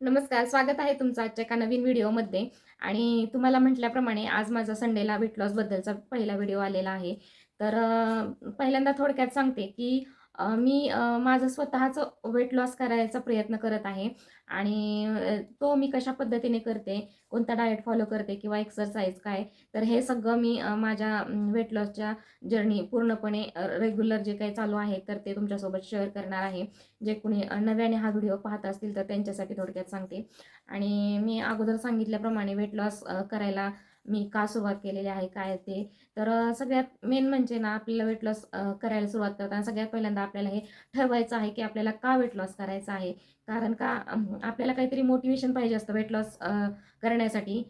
नमस्कार स्वागत आहे तुमचं आजच्या एका नवीन व्हिडिओमध्ये. आणि तुम्हाला म्हटल्याप्रमाणे आज माझा संडेला वेट लॉसबद्दलचा पहिला व्हिडिओ आलेला आहे. तर पहिल्यांदा थोडक्यात सांगते की मी माझं स्वतःचं वेट लॉस करायचा प्रयत्न करत आहे आणि तो मी कशा पद्धतीने करते कोणता डाएट फॉलो करते किंवा एक्सरसाइज काय तर हे सगळं मी माझ्या वेट लॉसच्या जर्नी पूर्णपणे रेग्युलर जे काही चालू आहे तर ते तुमच्यासोबत शेअर करणार आहे. जे कुणी नव्याने हा व्हिडिओ पाहत असतील तर त्यांच्यासाठी थोडक्यात सांगते. आणि मी अगोदर सांगितल्याप्रमाणे वेट लॉस करायला मी का सुरुवात केलेली आहे काय ते. तर सगळ्यात मेन म्हणजे ना आपल्याला वेट लॉस करायला सुरुवात करताना सगळ्यात पहिल्यांदा आपल्याला हे ठरवायचं आहे की आपल्याला का वेट लॉस करायचं आहे. कारण का आपल्याला काहीतरी मोटिवेशन पाहिजे असतं वेट लॉस करण्यासाठी.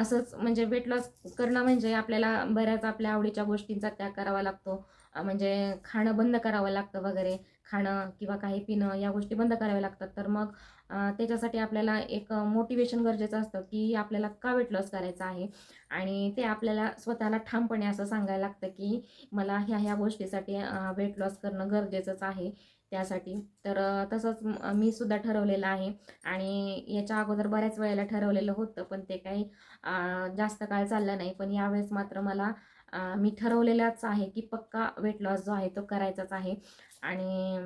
असंच म्हणजे वेट लॉस करणं म्हणजे आपल्याला बऱ्याच आपल्या आवडीच्या गोष्टींचा त्याग करावा लागतो. म्हणजे खाणं बंद करावं लागतं वगैरे. खाणं किंवा काही पिणं या गोष्टी बंद कराव्या लागतात. तर मग त्याच्यासाठी आपल्याला एक मोटिवेशन गरजेचं असतं की आपल्याला का वेट लॉस करायचं आहे? आणि ते आपल्याला स्वतःला ठामपणे असं सांगायला लागतं की मला ह्या ह्या गोष्टीसाठी वेट लॉस करणं गरजेचंच आहे त्यासाठी. तर तसंच मी सुद्धा ठरवलेलं आहे. आणि याच्या अगोदर बऱ्याच वेळेला ठरवलेलं होतं पण ते काही जास्त काळ चाललं नाही. पण यावेळेस मात्र मला मी ठरवलेलाच आहे की पक्का वेट लॉस जो आहे तो करायचाच आहे. आणि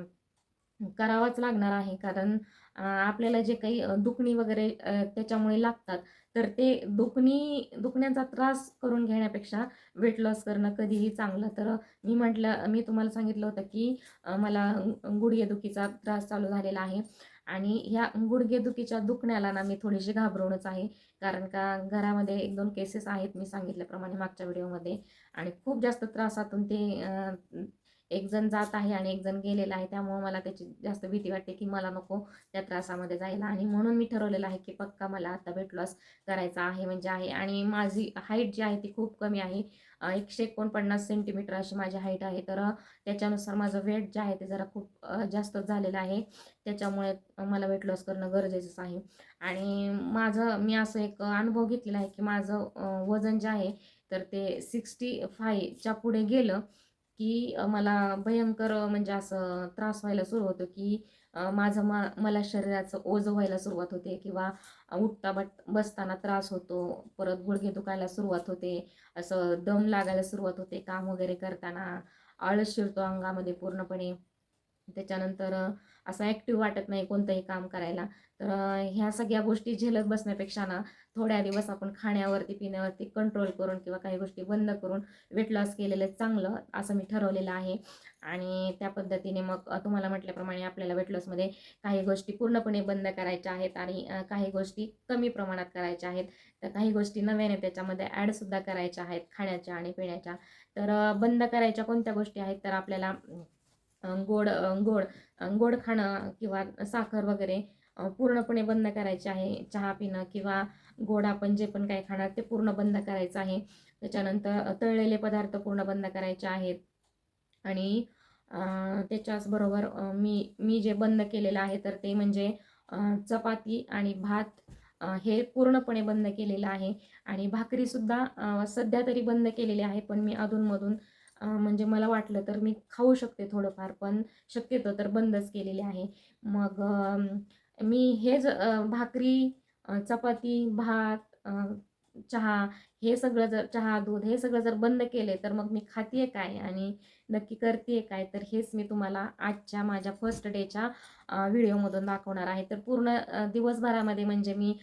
करावाच लागणार आहे. कारण आपल्याला जे काही दुखणी वगैरे त्याच्यामुळे लागतात तर ते दुखणी दुखण्याचा त्रास करून घेण्यापेक्षा वेट लॉस करणं कधीही चांगलं. तर मी म्हटलं मी तुम्हाला सांगितलं होतं की मला गुडघेदुखीचा त्रास चालू झालेला आहे. आणि ह्या गुडघेदुखीच्या दुखण्याला ना मी थोडीशी घाबरूनच आहे. कारण का घरामध्ये एक दोन केसेस आहेत मी सांगितल्याप्रमाणे मागच्या व्हिडिओमध्ये. आणि खूप जास्त त्रासातून ते एक जण जात आहे आणि एक जण गेलेला आहे त्यामुळं मला त्याची जास्त भीती वाटते की मला नको त्या त्रासामध्ये जायला. आणि म्हणून मी ठरवलेलं आहे की पक्का मला आता वेट लॉस करायचा आहे म्हणजे आहे. आणि माझी हाईट जी आहे ती खूप कमी आहे. एकशे एकोणपन्नास सेंटीमीटर अशी माझी हाईट आहे. तर त्याच्यानुसार माझं वेट जे आहे ते जरा खूप जास्त झालेलं आहे. त्याच्यामुळे मला वेट लॉस करणं गरजेचंच आहे. आणि माझं मी असं एक अनुभव घेतलेला आहे की माझं वजन जे आहे तर ते सिक्स्टी फायच्या पुढे गेलं. की मला भयंकर म्हणजे असं त्रास व्हायला सुरू होतो की माझं मा मला शरीराचं ओझं व्हायला सुरुवात होते किंवा उठता बट बसताना त्रास होतो परत गुडघे दुखायला सुरुवात होते असं दम लागायला सुरुवात होते काम वगैरे करताना आळस शिरतो अंगामध्ये पूर्णपणे. त्याच्यानंतर असं ॲक्टिव्ह वाटत नाही कोणतंही काम करायला. तर ह्या सगळ्या गोष्टी झेलत बसण्यापेक्षा ना थोड्या दिवस आपण खाण्यावरती पिण्यावरती कंट्रोल करून किंवा काही गोष्टी बंद करून वेट लॉस केलेलं चांगलं असं मी ठरवलेलं आहे. आणि त्या पद्धतीने मग तुम्हाला म्हटल्याप्रमाणे आपल्याला वेट लॉसमध्ये काही गोष्टी पूर्णपणे बंद करायच्या आहेत आणि काही गोष्टी कमी प्रमाणात करायच्या आहेत. तर काही गोष्टी नव्याने त्याच्यामध्ये ॲडसुद्धा करायच्या आहेत खाण्याच्या आणि पिण्याच्या. तर बंद करायच्या कोणत्या गोष्टी आहेत? तर आपल्याला गोड गोड गोड खाणं किंवा साखर वगैरे पूर्णपणे बंद करायचे आहे. चहा पिणं किंवा गोड आपण जे पण काही खाणार ते पूर्ण बंद करायचं आहे. त्याच्यानंतर तळलेले पदार्थ पूर्ण बंद करायचे आहेत. आणि त्याच्याचबरोबर मी मी जे बंद केलेलं आहे तर ते म्हणजे चपाती आणि भात हे पूर्णपणे बंद केलेलं आहे. आणि भाकरीसुद्धा सध्या तरी बंद केलेली आहे पण मी अधूनमधून म्हणजे मला वाटलं तर मी खाऊ शकते थोडंफार पण शक्यतो तर बंदच केलेली आहे. मग मी हे ज भाकरी चपाती भात चहा हे सगळं जर चहा दूध हे सगळं जर बंद केले तर मग मी खाते काय? आणि नक्की करते काय? तर हेच मी तुम्हाला आजच्या माझ्या फर्स्ट डेच्या व्हिडिओमधून दाखवणार आहे. तर पूर्ण दिवसभरामध्ये म्हणजे मी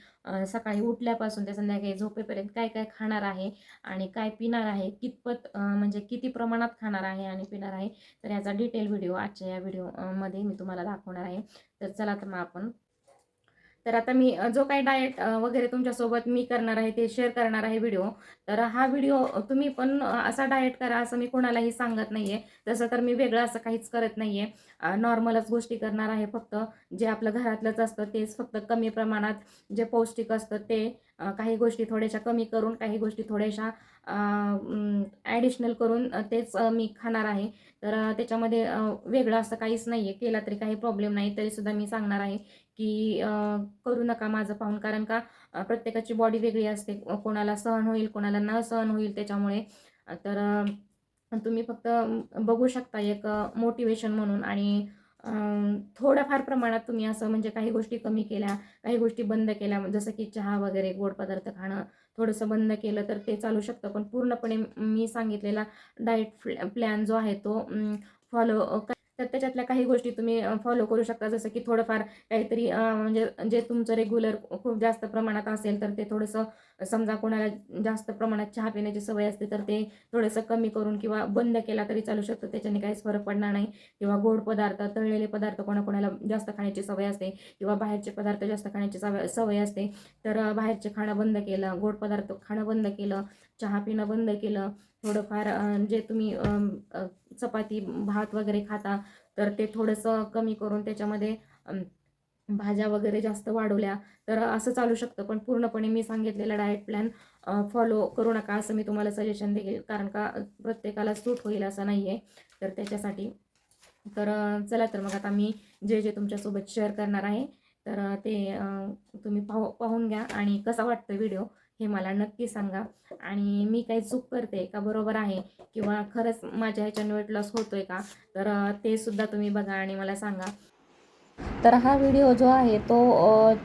सकाळी उठल्यापासून ते संध्याकाळी झोपेपर्यंत काय काय खाणार आहे आणि काय पिणार आहे कितपत म्हणजे किती प्रमाणात खाणार आहे आणि पिणार आहे तर याचा डिटेल व्हिडिओ आजच्या या व्हिडिओमध्ये मी तुम्हाला दाखवणार आहे. तर चला तर मग आपण तर आता मी जो काही डाएट वगैरे तुमच्यासोबत मी करणार आहे ते शेअर करणार आहे व्हिडिओ तर हा व्हिडिओ तुम्ही पण असा डाएट करा असं मी कोणालाही सांगत नाही आहे तसं तर मी वेगळं असं काहीच करत नाही आहे नॉर्मलच गोष्टी करणार आहे फक्त. जे आपलं घरातलंच असतं तेच फक्त कमी प्रमाणात जे पौष्टिक असतं ते काही गोष्टी थोड्याशा कमी करून काही गोष्टी थोड्याशा ॲडिशनल करून तेच मी खाणार आहे. तर त्याच्यामध्ये वेगळं असं काहीच नाही आहे केला तरी काही प्रॉब्लेम नाही तरीसुद्धा मी सांगणार आहे. की करू नका माझं पाहून. कारण का प्रत्येकाची बॉडी वेगळी असते. कोणाला सहन होईल कोणाला न सहन होईल त्याच्यामुळे. तर तुम्ही फक्त बघू शकता एक मोटिवेशन म्हणून. आणि थोड्याफार प्रमाणात तुम्ही असं म्हणजे काही गोष्टी कमी केल्या काही गोष्टी बंद केल्या. जसं की चहा वगैरे गोड पदार्थ खाणं थोडंसं बंद केलं तर ते चालू शकतं. पण पूर्णपणे मी सांगितलेला डाएट प्लॅन जो आहे तो फॉलो तर त्याच्यातल्या काही गोष्टी तुम्ही फॉलो करू शकता. जसं की थोडंफार काहीतरी म्हणजे जे तुमचं रेग्युलर खूप जास्त प्रमाणात असेल तर ते थोडंसं समजा कोणाला जास्त प्रमाणात चहा पिण्याची सवय असते तर ते थोडंसं कमी करून किंवा बंद केला तरी चालू शकतं. त्याच्याने काहीच फरक पडणार नाही. किंवा गोड पदार्थ तळलेले पदार्थ कोणाकोणाला जास्त खाण्याची सवय असते. किंवा बाहेरचे पदार्थ जास्त खाण्याची सवय सवय असते. तर बाहेरचे खाणं बंद केलं गोड पदार्थ खाणं बंद केलं चहा पिणं बंद केलं. थोडंफार जे तुम्ही चपाती भात वगैरे खाता तर ते थोडंसं कमी करून त्याच्यामध्ये भाज्या वगैरे जास्त वाढवल्या तर असं चालू शकतं. पण पूर्णपणे मी सांगितलेला डाएट प्लॅन फॉलो करू नका असं मी तुम्हाला सजेशन देईल. कारण का प्रत्येकाला सूट होईल असं नाही आहे तर त्याच्यासाठी तर चला तर मग आता मी जे जे तुमच्यासोबत शेअर करणार आहे तर ते तुम्ही पाहू पाहून घ्या. आणि कसा वाटतं व्हिडिओ हे मला नक्की सांगा. आणि मी काही चूक करते का बरोबर आहे? किंवा खरंच माझ्या ह्याच्याने वेट लॉस होतोय का? तर ते सुद्धा तुम्ही बघा आणि मला सांगा. तर हा व्हिडिओ जो आहे तो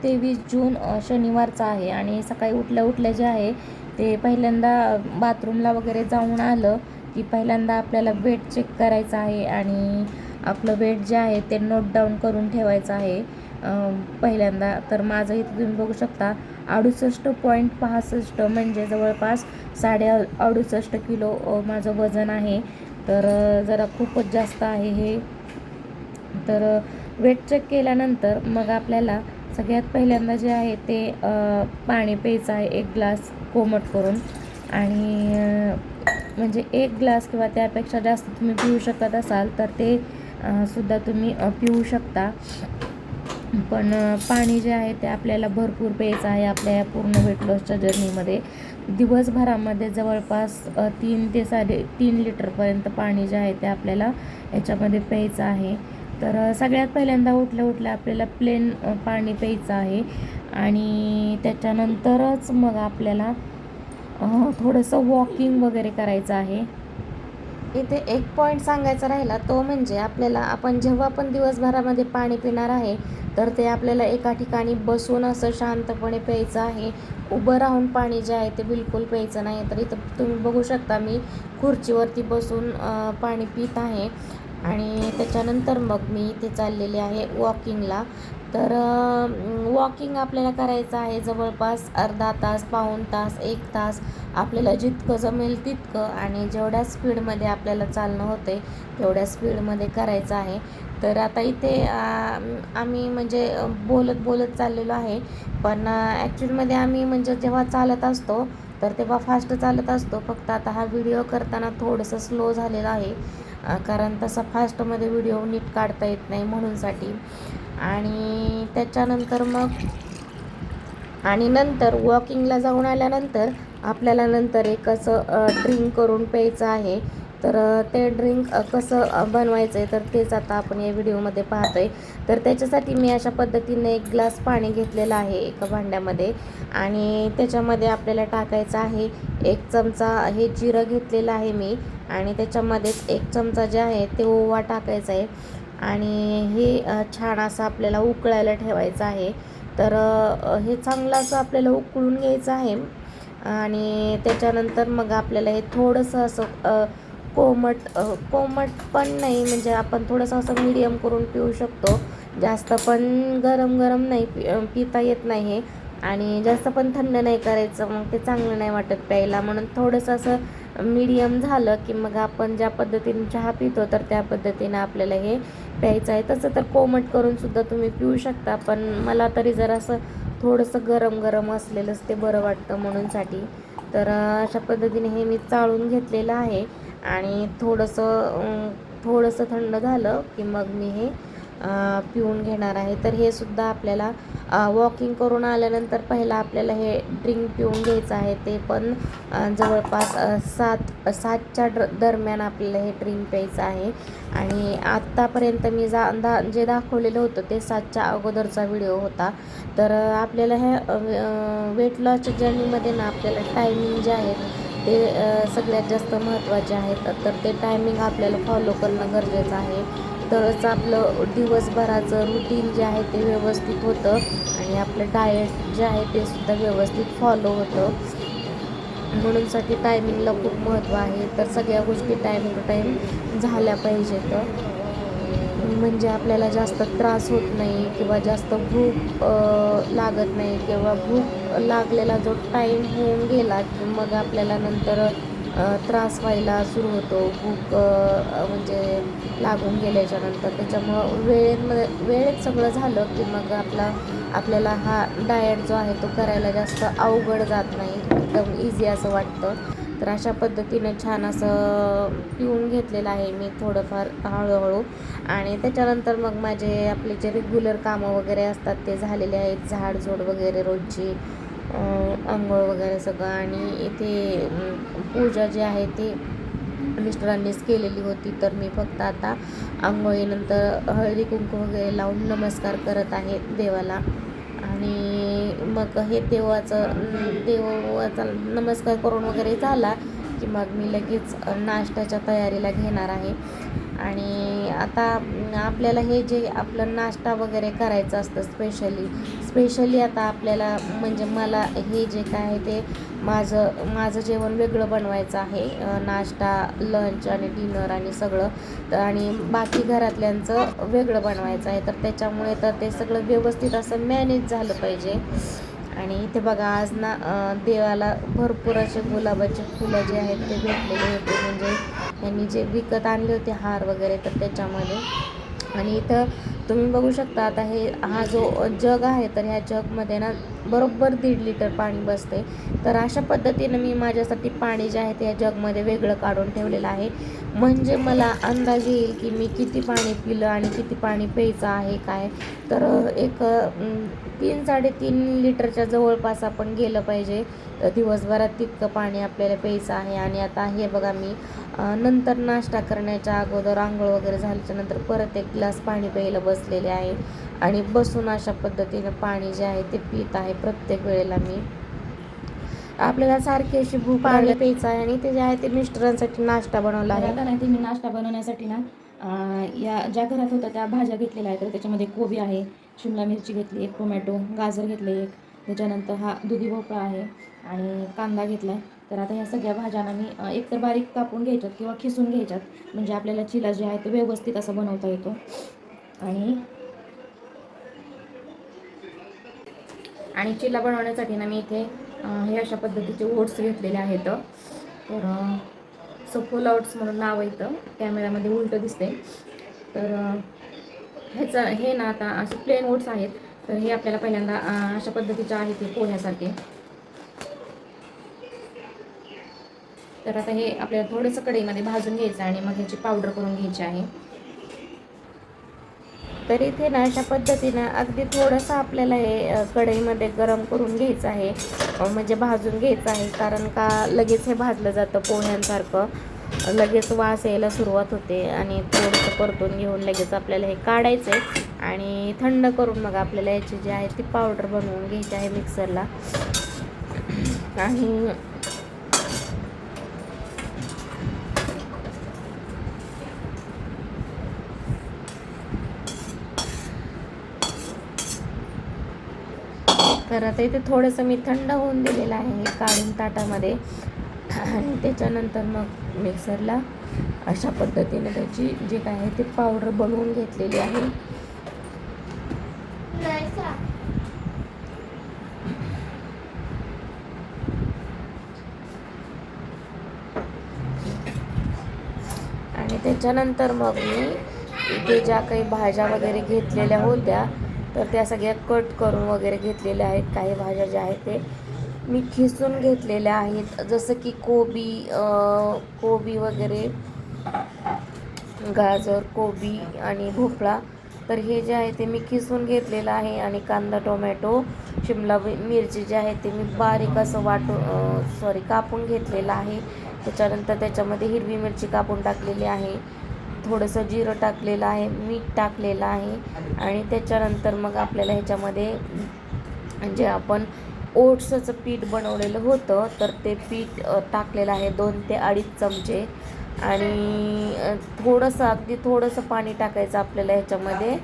तेवीस जून शनिवारचा आहे. आणि सकाळी उठल्या उठल्या जे आहे ते पहिल्यांदा बाथरूमला वगैरे जाऊन आलं की पहिल्यांदा आपल्याला वेट चेक करायचं आहे. आणि आपलं वेट जे आहे ते नोट डाऊन करून ठेवायचं आहे. पहिल्यांदा. तर माझं तुम्ही बघू शकता. अडुसष्ट पॉईंट पासष्ट म्हणजे जवळपास साडे अडुसष्ट किलो माझं वजन आहे. तर जरा खूपच जास्त आहे हे. तर वेट चेक केल्यानंतर मग आपल्याला सगळ्यात पहिल्यांदा जे आहे ते पाणी प्यायचं आहे एक ग्लास कोमट करून. आणि म्हणजे एक ग्लास किंवा त्यापेक्षा जास्त तुम्ही पिऊ शकत असाल तर ते सुद्धा तुम्ही पिऊ शकता. पण पाणी जे आहे ते आपल्याला भरपूर प्यायचं आहे आपल्या या पूर्ण वेट लॉसच्या जर्नीमध्ये दिवसभरामध्ये जवळपास तीन ते साडे तीन लिटरपर्यंत पाणी जे आहे ते आपल्याला याच्यामध्ये प्यायचं आहे. तर सगळ्यात पहिल्यांदा उठल्या उठल्या आपल्याला प्लेन पाणी प्यायचं आहे. आणि त्याच्यानंतरच मग आपल्याला थोडंसं वॉकिंग वगैरे करायचं आहे. इथे एक पॉईंट सांगायचा राहिला तो म्हणजे आपल्याला आपण जेव्हा पण दिवसभरामध्ये पाणी पिणार आहे तर ते आपल्याला एका ठिकाणी बसून असं शांतपणे प्यायचं आहे. उभं राहून पाणी जे आहे ते बिलकुल प्यायचं नाही. तर इथं तुम्ही बघू शकता मी खुर्चीवरती बसून पाणी पित आहे. आणि त्याच्यानंतर मग मी इथे चाललेले आहे वॉकिंगला तर वॉकिंग आपल्याला करायचं आहे. जवळपास अर्धा तास पाऊण तास एक तास आपल्याला जितकं जमेल तितकं आणि जेवढ्या स्पीडमध्ये आपल्याला चालणं होते तेवढ्या स्पीडमध्ये करायचं आहे. तर आता इथे आम्ही म्हणजे बोलत बोलत चाललेलो आहे. पण ॲक्च्युअलमध्ये आम्ही म्हणजे जेव्हा चालत असतो तर तेव्हा फास्ट चालत असतो. फक्त आता हा व्हिडिओ करताना थोडंसं स्लो झालेलं आहे. कारण तसा फास्टमध्ये व्हिडिओ नीट काढता येत नाही म्हणूनसाठी. आणि त्याच्यानंतर मग आणि नंतर वॉकिंगला जाऊन आल्यानंतर आपल्याला नंतर एक असं ड्रिंक करून प्यायचं आहे. तर ते ड्रिंक कसं बनवायचं आहे तर तेच आता आपण या व्हिडिओमध्ये पाहतो आहे तर त्याच्यासाठी मी अशा पद्धतीने एक ग्लास पाणी घेतलेलं आहे एका भांड्यामध्ये. आणि त्याच्यामध्ये आपल्याला टाकायचं आहे एक चमचा हे जिरं घेतलेलं आहे मी. आणि त्याच्यामध्येच एक चमचा जे आहे ते ओवा टाकायचा आहे. आणि हे छान असं आपल्याला उकळायला ठेवायचं आहे. तर हे चांगलं असं आपल्याला उकळून घ्यायचं आहे. आणि त्याच्यानंतर मग आपल्याला हे थोडंसं असं कोमट कोमट पण नाही म्हणजे आपण थोडंसं असं मीडियम करून पिऊ शकतो. जास्त पण गरम गरम नाही पि पिता येत नाही. हे आणि जास्त पण थंड नाही करायचं मग ते चांगलं नाही वाटत प्यायला. म्हणून थोडंसं असं मीडियम झालं की मग आपण ज्या पद्धतीने चहा पितो तर त्या पद्धतीनं आपल्याला हे प्यायचं आहे. तसं तर कोमट करून सुद्धा तुम्ही पिऊ शकता पण मला तरी जरासं थोडंसं गरम गरम असलेलंच ते बरं वाटतं म्हणूनसाठी तर अशा पद्धतीने हे मी चाळून घेतलेलं आहे आणि थोडंसं थोडंसं थंड झालं की मग मी हे पिऊन घेणार आहे. तर हे सुद्धा आपल्याला वॉकिंग करून आल्यानंतर पहिला आपल्याला हे ड्रिंक पिऊन घ्यायचं आहे ते पण जवळपास सात सातच्या ड्र दरम्यान आपल्याला हे ड्रिंक प्यायचं आहे. आणि आत्तापर्यंत मी जा दा जे दाखवलेलं होतं ते सातच्या अगोदरचा व्हिडिओ होता. तर आपल्याला ह्या वेट लॉसच्या जर्नीमध्ये ना आपल्याला टायमिंग जे आहेत ते सगळ्यात जास्त महत्त्वाचे आहेत. तर ते टायमिंग आपल्याला फॉलो करणं गरजेचं आहे. तरच आपलं दिवसभराचं रुटीन जे आहे ते व्यवस्थित होतं आणि आपलं डाएट जे आहे ते सुद्धा व्यवस्थित फॉलो होतं. म्हणूनसाठी टायमिंगला खूप महत्त्व आहे. तर सगळ्या गोष्टी टाईम टू टाईम झाल्या पाहिजेत म्हणजे आपल्याला जास्त त्रास होत नाही किंवा जास्त भूक लागत नाही किंवा भूक लागलेला जो टाईम होऊन गेला की मग आपल्याला नंतर त्रास व्हायला सुरू होतो. भूक म्हणजे लागून गेल्याच्यानंतर. त्याच्यामुळं वेळेमध्ये वेळेत सगळं झालं की मग आपला आपल्याला हा डाएट जो आहे तो करायला जास्त अवघड जात नाही. एकदम इझी असं वाटतं. तर अशा पद्धतीने छान असं पिऊन घेतलेलं आहे मी थोडंफार हळूहळू. आणि त्याच्यानंतर मग माझे आपले जे रेग्युलर कामं वगैरे असतात ते झालेले आहेत. झाडझोड वगैरे रोजची. आंघोळ वगैरे सगळं. आणि इथे पूजा जी आहे ती मिस्टरांनीच केलेली होती. तर मी फक्त आता आंघोळीनंतर हळदी कुंकू वगैरे लावून नमस्कार करत आहे देवाला. आणि मग हे देवाचं देवाचा नमस्कार करून वगैरे झाला की मग मी लगेच नाश्त्याच्या तयारीला घेणार आहे. आणि आता आपल्याला हे जे आपलं नाश्ता वगैरे करायचं असतं स्पेशली स्पेशली आता आपल्याला म्हणजे मला हे जे काय आहे ते माझं माझं जेवण वेगळं बनवायचं आहे. नाश्ता लंच आणि डिनर आणि सगळं. तर आणि बाकी घरातल्यांचं वेगळं बनवायचं आहे. तर त्याच्यामुळे तर ते सगळं व्यवस्थित असं मॅनेज झालं पाहिजे. आणि इथे बघा आज ना देवाला भरपूर असे गुलाबाचे फुलं जे आहेत ते भेटलेले होते. म्हणजे यांनी जे विकत आणले होते हार वगैरे तर त्याच्यामध्ये. आणि इथं तुम्ही बघू शकता आता हे हा जो जग आहे तर ह्या जगमध्ये ना बरोबर दीड लिटर पाणी बसते. तर अशा पद्धतीनं मी माझ्यासाठी पाणी जे आहे ते या जगमध्ये वेगळं काढून ठेवलेलं आहे. म्हणजे मला अंदाज येईल की मी किती पाणी पिलं आणि किती पाणी प्यायचं आहे काय. तर एक तीन साडेतीन लिटरच्या जवळपास आपण गेलं पाहिजे. दिवसभरात तितकं पाणी आपल्याला प्यायचं आहे. आणि आता हे बघा मी नंतर नाश्ता करण्याच्या अगोदर आंघोळ वगैरे झाल्याच्यानंतर परत एक ग्लास पाणी प्यायला बसलेले आहे. आणि बसून अशा पद्धतीनं पाणी जे आहे ते पित आहे प्रत्येक वेळेला मी. आपल्याला सारखी अशी भूक पाणी प्यायचं आहे आणि ते जे आहे ते मिस्टरांसाठी नाश्ता बनवला आहे. आता नाही ते मी नाश्ता बनवण्यासाठी ना या ज्या घरात होत्या त्या भाज्या घेतलेल्या आहेत. तर त्याच्यामध्ये कोबी आहे शिमला मिरची घेतली एक टोमॅटो गाजर घेतले एक त्याच्यानंतर हा दुधी भोपळा आहे आणि कांदा घेतला आहे तर आता ह्या सगळ्या भाज्यांना मी एकतर बारीक कापून घ्यायच्यात किंवा खिसून घ्यायच्यात. म्हणजे आपल्याला चिला जे आहे ते व्यवस्थित असा बनवता येतो. आणि आणि चिल्ला बनवण्यासाठी ना मी इथे हे अशा पद्धतीचे ओट्स घेतलेले आहेत. तर अं, सफोला ओट्स म्हणून नाव आहे इथं. कॅमेऱ्यामध्ये उलटं दिसते तर ह्याचं हे ना आता असे प्लेन ओट्स आहेत. तर हे आपल्याला पहिल्यांदा अशा पद्धतीच्या आहेत ते पोह्यासारखे. तर आता हे आपल्याला थोडंसं कढईमध्ये भाजून घ्यायचं आणि मग ह्याची पावडर करून घ्यायची आहे. तर इथे ना अशा पद्धतीनं अगदी थोडंसं आपल्याला हे कढईमध्ये गरम करून घ्यायचं आहे. म्हणजे भाजून घ्यायचं आहे कारण का लगेच हे भाजलं जातं पोह्यांसारखं. लगेच वास यायला सुरुवात होते आणि थोडंसं परतून घेऊन लगेच आपल्याला हे काढायचं आहे. आणि थंड करून मग आपल्याला याची जी आहे ती पावडर बनवून घ्यायची आहे मिक्सरला. आणि तर आता इथे थोडंसं मी थंड होऊन दिलेलं आहे हे काढून ताटामध्ये. आणि त्याच्यानंतर मग मिक्सरला अशा पद्धतीने त्याची जे काय आहे ते पावडर बनवून घेतलेली आहे. आणि त्याच्यानंतर मग मी इथे ज्या काही भाज्या वगैरे घेतलेल्या होत्या तर त्या सगळ्या कट करून वगैरे घेतलेल्या आहेत काही भाज्या ज्या आहेत ते मी खिसून घेतलेल्या आहेत. जसं की कोबी कोबी वगैरे गाजर कोबी आणि भोपळा. तर हे जे आहे ते मी खिसून घेतलेलं आहे आणि कांदा टोमॅटो शिमला मिरची जे आहे ते मी बारीक असं वाटू सॉरी कापून घेतलेलं आहे. त्याच्यानंतर त्याच्यामध्ये हिरवी मिरची कापून टाकलेली आहे. थोडंसं जिरं टाकलेलं आहे मीठ टाकलेलं आहे आणि त्याच्यानंतर मग आपल्याला ह्याच्यामध्ये जे आपण ओट्सचं पीठ बनवलेलं होतं तर ते पीठ टाकलेलं आहे दोन ते अडीच चमचे. आणि थोडंसं अगदी थोडंसं पाणी टाकायचं आपल्याला ह्याच्यामध्ये.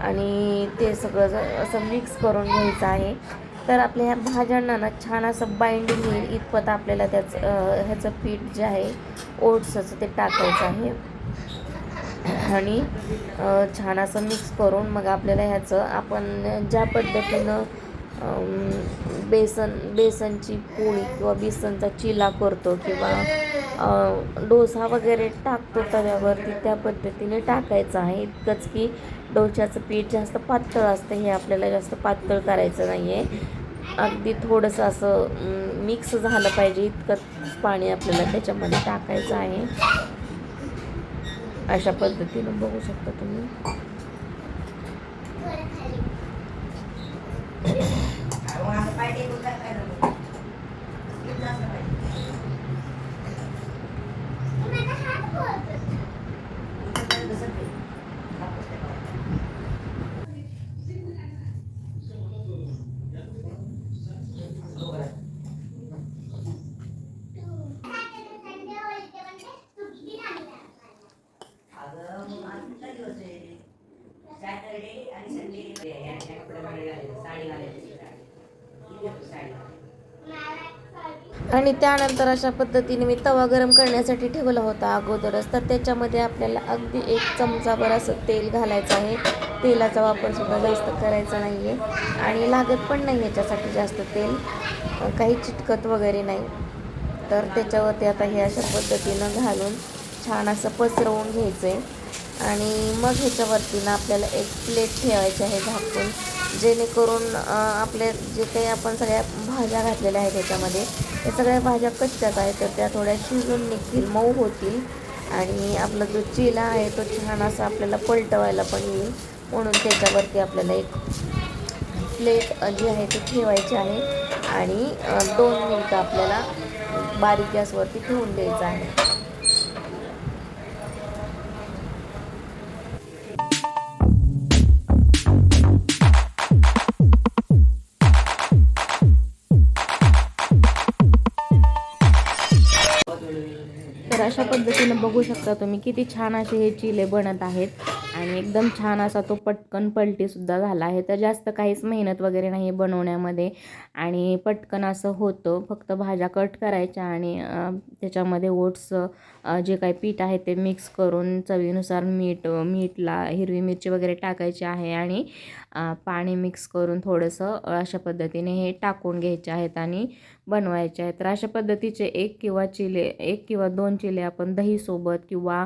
आणि ते सगळं असं मिक्स करून घ्यायचं आहे. तर आपल्या ह्या भाज्यांना ना छान असं बाइंडिंग येईल इतपत आपल्याला त्याचं ह्याचं पीठ जे आहे ओट्सचं ते टाकायचं आहे. आणि छान असं मिक्स करून मग आपल्याला ह्याचं आपण ज्या पद्धतीनं बेसन बेसनची पोळी किंवा बेसनचा चिला करतो किंवा डोसा वगैरे टाकतो तव्यावरती त्या पद्धतीने टाकायचं आहे. इतकंच की डोश्याचं पीठ जास्त पातळ असतं हे आपल्याला जास्त पातळ करायचं नाही आहे अगदी थोडंसं असं मिक्स झालं पाहिजे. इतकंच पाणी आपल्याला त्याच्यामध्ये टाकायचं आहे. अशा पद्धतीनं बघू शकता तुम्ही सॅटरडे आणि संडे यांच्या कपड्यामध्ये घालायचं साडी घालायची साडी आणि त्यानंतर अशा पद्धतीने मी तवा गरम करण्यासाठी ठेवला होता अगोदरच. तर त्याच्यामध्ये आपल्याला अगदी एक चमचाभर असं तेल घालायचं आहे. तेलाचा वापर सुद्धा जास्त करायचा नाही आहे आणि लागत पण नाही याच्यासाठी जास्त तेल. काही चिटकत वगैरे नाही. तर त्याच्यावरती आता हे अशा पद्धतीनं घालून छान असं पसरवून घ्यायचं आहे आणि मग ह्याच्यावरती ना आपल्याला एक प्लेट ठेवायची आहे झाकून. जेणेकरून आपले जे काही आपण सगळ्या भाज्या घातलेल्या आहेत त्याच्यामध्ये. त्या सगळ्या भाज्या कच्च्याच आहेत तर त्या थोड्या शिजून निघतील मऊ होतील. आणि आपला जो चिला आहे तो छान असा आपल्याला पलटवायला पण येईल. म्हणून त्याच्यावरती आपल्याला एक प्लेट जी आहे ती ठेवायची आहे. आणि दोन मिनटं आपल्याला बारीक गॅसवरती ठेवून द्यायचं आहे. पद्धतीनं बघू शकता तुम्ही किती छान असे हे चिले बनत आहेत. आणि एकदम छान असा तो पटकन पलटीसुद्धा झाला आहे. तर जास्त काहीच मेहनत वगैरे नाही आहे बनवण्यामध्ये. आणि पटकन असं होतं. फक्त भाज्या कट करायच्या आणि त्याच्यामध्ये ओट्स जे काही पीठ आहे ते मिक्स करून चवीनुसार मीठ मीठला हिरवी मिरची वगैरे टाकायची आहे आणि पाणी मिक्स करून थोडंसं अशा पद्धतीने हे टाकून घ्यायचे आहेत. आणि बनवायचे आहेत. तर अशा पद्धतीचे एक किंवा चिले एक किंवा दोन चिले आपण दहीसोबत किंवा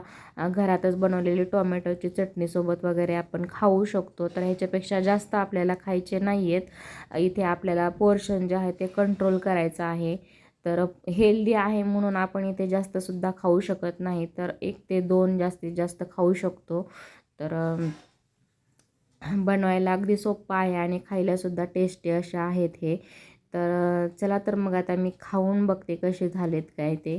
घरातच बनवलेली टोमॅटोची चटणीसोबत वगैरे आपण खाऊ शकतो. तर ह्याच्यापेक्षा जास्त आपल्याला खायचे नाही आहेत इथे आपल्याला पोर्शन जे आहे ते कंट्रोल करायचं आहे. तर हेल्दी आहे म्हणून आपण इथे जास्तसुद्धा खाऊ शकत नाही. तर एक ते दोन जास्तीत जास्त खाऊ शकतो. तर बनवायला अगदी सोपं आहे आणि खायलासुद्धा टेस्टी असे आहेत हे. तर चला तर मग आता मी खाऊन बघते कसे झालेत काय ते.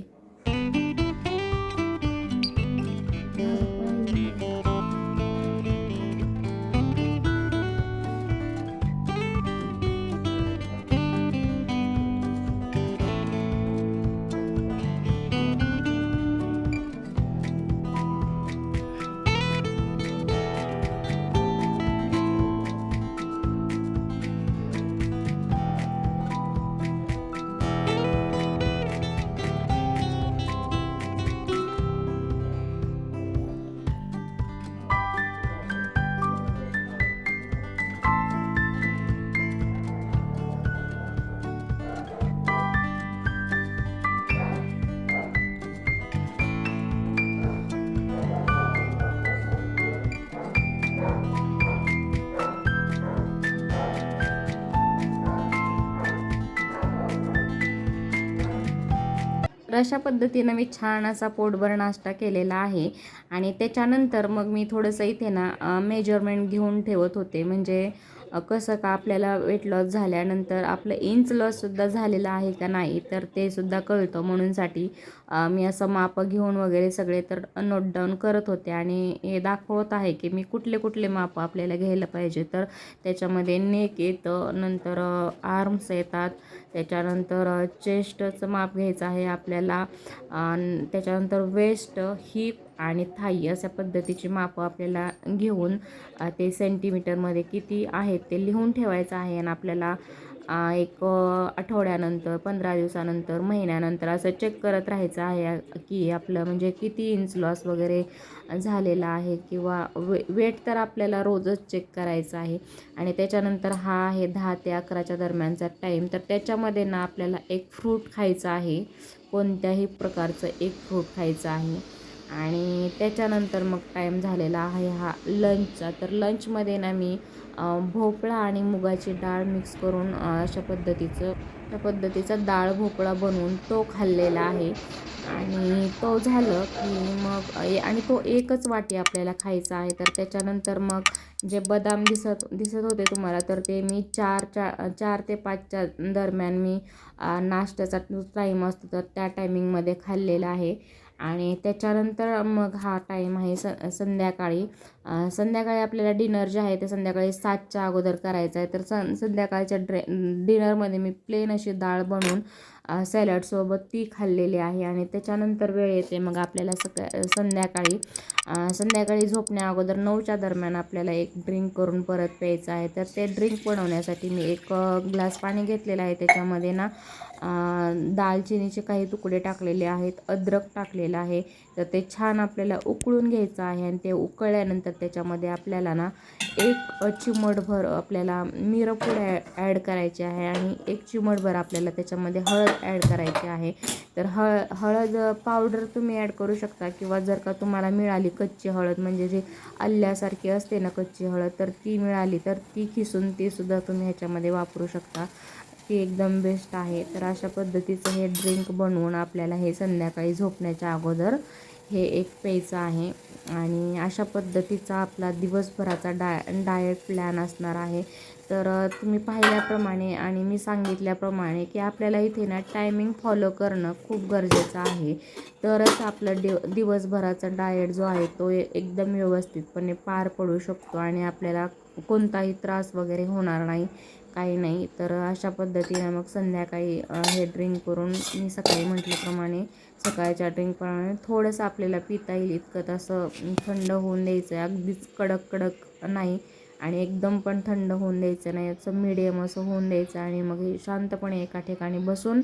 तर अशा पद्धतीनं मी छान असा पोटभर नाश्ता केलेला आहे. आणि त्याच्यानंतर मग मी थोडंसं इथे ना मेजरमेंट घेऊन ठेवत होते. म्हणजे कसं का आपल्याला वेट लॉस झाल्यानंतर आपलं इंच लॉससुद्धा झालेलं आहे का नाही तर ते सुद्धा कळतं. म्हणूनसाठी मी असं मापं घेऊन वगैरे सगळे तर नोट डाऊन करत होते. आणि हे दाखवत आहे की मी कुठले कुठले माप आपल्याला घ्यायला पाहिजे. तर त्याच्यामध्ये नेक येतं नंतर आर्म्स येतात. त्याच्यानंतर चेस्टचं माप घ्यायचं आहे आपल्याला. त्याच्यानंतर वेस्ट हिप आणि थाई अशा पद्धतीची मापं आपल्याला घेऊन ते सेंटीमीटरमध्ये किती आहेत ते लिहून ठेवायचं आहे. आणि आपल्याला एक आठवड्यानंतर पंधरा दिवसानंतर महिन्यानंतर असं चेक करत राहायचं आहे की आपलं म्हणजे किती इंच लॉस वगैरे झालेला आहे किंवा वे वेट तर आपल्याला रोजच चेक करायचं आहे. आणि त्याच्यानंतर हा आहे दहा ते अकराच्या दरम्यानचा टाईम तर त्याच्यामध्ये ना आपल्याला एक फ्रूट खायचं आहे. कोणत्याही प्रकारचं एक फ्रूट खायचं आहे. आणि त्याच्यानंतर मग टाईम झालेला आहे हा लंचचा तर लंचमध्ये ना मी भोपळा आणि मुगाची डाळ मिक्स करून अशा पद्धतीचं त्या पद्धतीचा डाळ भोपळा बनवून तो खाल्लेला आहे. आणि तो झालं की मग ए- आणि तो एकच वाटी आपल्याला खायचा आहे. तर त्याच्यानंतर मग जे बदाम दिसत दिसत होते तुम्हाला तर ते मी चार चार चार ते पाचच्या दरम्यान मी नाश्त्याचा टाईम असतो तर त्या टायमिंगमध्ये खाल्लेला आहे. आणि त्याच्यानंतर मग हा टाईम आहे स संध्याकाळी. संध्याकाळी आपल्याला डिनर जे आहे ते संध्याकाळी सातच्या अगोदर करायचं आहे. तर सं संध्याकाळच्या ड्रे डिनरमध्ये मी प्लेन अशी डाळ बनवून सॅलडसोबत ती खाल्लेली आहे. आणि त्याच्यानंतर वेळ येते मग आपल्याला सका संध्याकाळी. संध्याकाळी झोपण्या अगोदर नऊच्या दरम्यान आपल्याला एक ड्रिंक करून परत प्यायचं आहे. तर ते ड्रिंक बनवण्यासाठी मी एक ग्लास पाणी घेतलेलं आहे. त्याच्यामध्ये ना दालचिनीचे काही तुकडे टाकलेले आहेत अद्रक टाकलेलं आहे. तर ते छान आपल्याला उकळून घ्यायचं आहे आणि ते उकळल्यानंतर त्याच्यामध्ये आपल्याला ना एक चिमटभर आपल्याला मिरपूड ॲ ॲड करायची आहे आणि एक चिमटभर आपल्याला त्याच्यामध्ये हळद ॲड करायची आहे. तर हळ हळद पावडर तुम्ही ॲड करू शकता किंवा जर का तुम्हाला मिळाली कच्ची हळद म्हणजे जी आल्यासारखी असते ना कच्ची हळद तर ती मिळाली तर ती खिसून तीसुद्धा तुम्ही ह्याच्यामध्ये वापरू शकता. ती एकदम बेस्ट आहे. तर अशा पद्धतीचं हे ड्रिंक बनवून आपल्याला हे संध्याकाळी झोपण्याच्या अगोदर हे एक प्यायचं आहे. आणि अशा पद्धतीचा आपला दिवसभराचा डाय डायट प्लॅन असणार आहे. तर तुम्ही पाहिल्याप्रमाणे आणि मी सांगितल्याप्रमाणे की आपल्याला इथे ना टायमिंग फॉलो करणं खूप गरजेचं आहे. तरच आपलं दिव दिवसभराचा डाएट जो आहे तो एकदम व्यवस्थितपणे पार पडू शकतो आणि आपल्याला कोणताही त्रास वगैरे होणार नाही. काही नाही. तर अशा पद्धतीनं मग संध्याकाळी हे ड्रिंक करून मी सकाळी म्हटल्याप्रमाणे सकाळच्या ड्रिंकप्रमाणे थोडंसं आपल्याला पिता येईल इतकं तसं थंड होऊन द्यायचं. आहे अगदीच कडक कडक नाही आणि एकदम पण थंड होऊन द्यायचं नाही. असं मिडियम असं होऊन द्यायचं आणि मग हे शांतपणे एका ठिकाणी बसून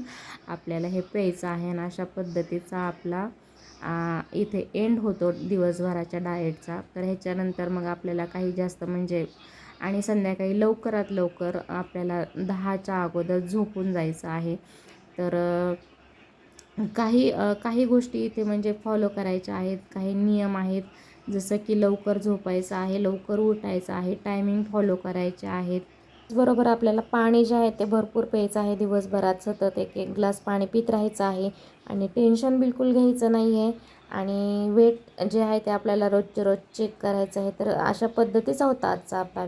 आपल्याला हे प्यायचं आहे. आणि अशा पद्धतीचा आपला इथे एंड होतो दिवसभराच्या डाएटचा तर ह्याच्यानंतर मग आपल्याला काही जास्त म्हणजे आणि संध्याकाळी लवकरात लवकर आपल्याला दहाच्या अगोदर झोपून जायचं आहे. तर काही काही गोष्टी इथे म्हणजे फॉलो करायच्या आहेत. काही नियम आहेत. जसं की लवकर झोपायचं आहे लवकर उठायचं आहे टायमिंग फॉलो करायचे आहेत. बरोबर आपल्याला पाणी जे आहे ते भरपूर प्यायचं आहे दिवसभरात सतत एक एक ग्लास पाणी पित राहायचं आहे. आणि टेन्शन बिलकुल घ्यायचं नाही आहे. आणि वेट जे आहे ते आपल्याला रोजचे रोज चेक करायचं आहे. तर अशा पद्धतीचा होता आजचा आपला